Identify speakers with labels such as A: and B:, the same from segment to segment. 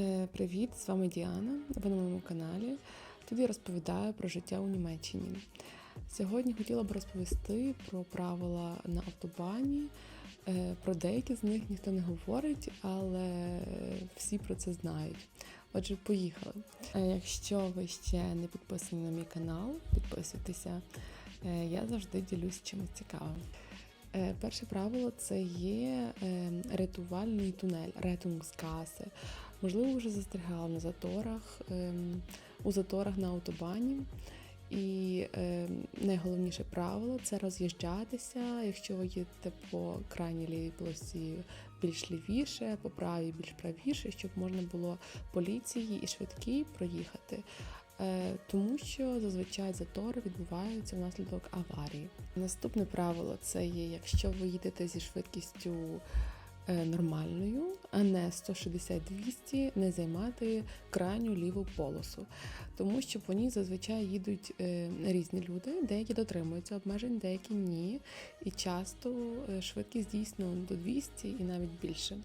A: Е, Привіт, з вами Діана. Ви на моєму каналі. Тут я розповідаю про життя у Німеччині. Сьогодні хотіла б розповісти про правила на автобані. Е, Про деякі з них ніхто не говорить, але всі про це знають. Отже, поїхали. Е, Якщо ви ще не підписані на мій канал, підписуйтеся. Я завжди ділюсь чимось цікавим. Перше правило це є е, рятувальний тунель, ретунгскасе. Можливо, вже застрягали на заторах, ем, у заторах на автобані. І е, найголовніше правило це роз'їжджатися, якщо ви їдете по крайній лівій полосі більш лівіше, по правій більш правіше, щоб можна було поліції і швидкій проїхати. Е, тому що зазвичай затори відбуваються внаслідок аварії. Наступне правило це є, якщо ви їдете зі швидкістю нормальною, а не 160-200, не займати крайню ліву полосу, тому що по ній зазвичай їдуть е, різні люди, деякі дотримуються обмежень, деякі ні. І часто е, швидкість дійсно до 200 і навіть більше.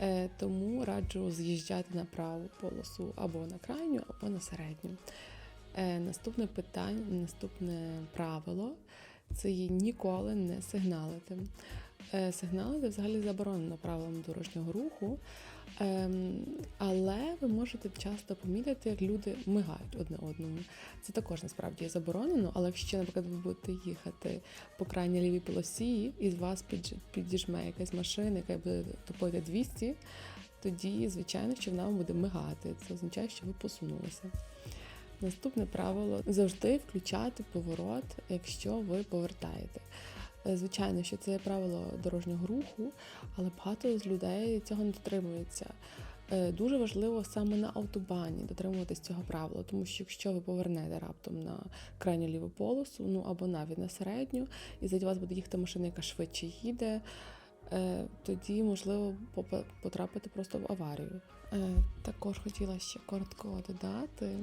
A: Е, Тому раджу з'їжджати на праву полосу або на крайню, або на середню. Е, Наступне питання, наступне правило це є ніколи не сигналити. Е, Сигналити взагалі заборонено правилам дорожнього руху, ем, але ви можете часто помітити, як люди мигають одне одному. Це також насправді заборонено, але якщо, наприклад, ви будете їхати по крайній лівій полосі, і з вас підіжме якась машина, яка буде топити 200, тоді, звичайно, що вона вам буде мигати. Це означає, що ви посунулися. Наступне правило завжди включати поворот, якщо ви повертаєте. Е, Звичайно, що це правило дорожнього руху, але багато з людей цього не дотримується. Е, Дуже важливо саме на автобані дотримуватись цього правила, тому що якщо ви повернете раптом на крайню ліву полосу, ну або навіть на середню, і за вас буде їхати машина, яка швидше їде, е, тоді можливо потрапити просто в аварію. Також хотіла ще коротко додати.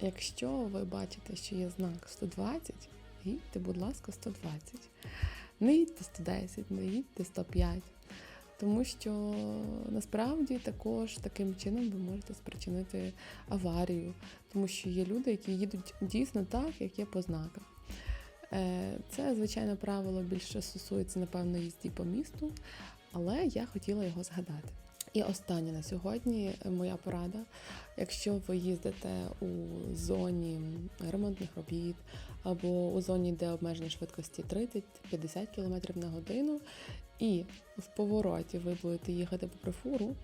A: Якщо ви бачите, що є знак 120, їдьте, будь ласка, 120. Не їдьте 110, не їдьте 105. Тому що насправді також таким чином ви можете спричинити аварію, тому що є люди, які їдуть дійсно так, як є по знаках. Е, Це, звичайно, правило більше стосується, напевно, їзді по місту, але я хотіла його згадати. І останнє на сьогодні е, моя порада. Якщо ви їздите у зоні ремонтних робіт або у зоні, де обмеження швидкості 30-50 км на годину, і в повороті ви будете їхати по прифуру,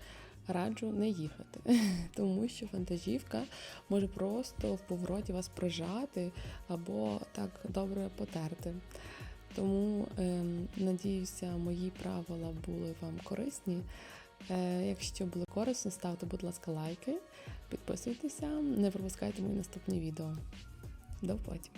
A: раджу не їхати, тому що вантажівка може просто в повороті вас прижати або так добре потерти. Тому ем, надіюся, мої правила були вам корисні. Е, Якщо було корисно, ставте, будь ласка, лайки, підписуйтеся, не пропускайте мої наступні відео. До потім!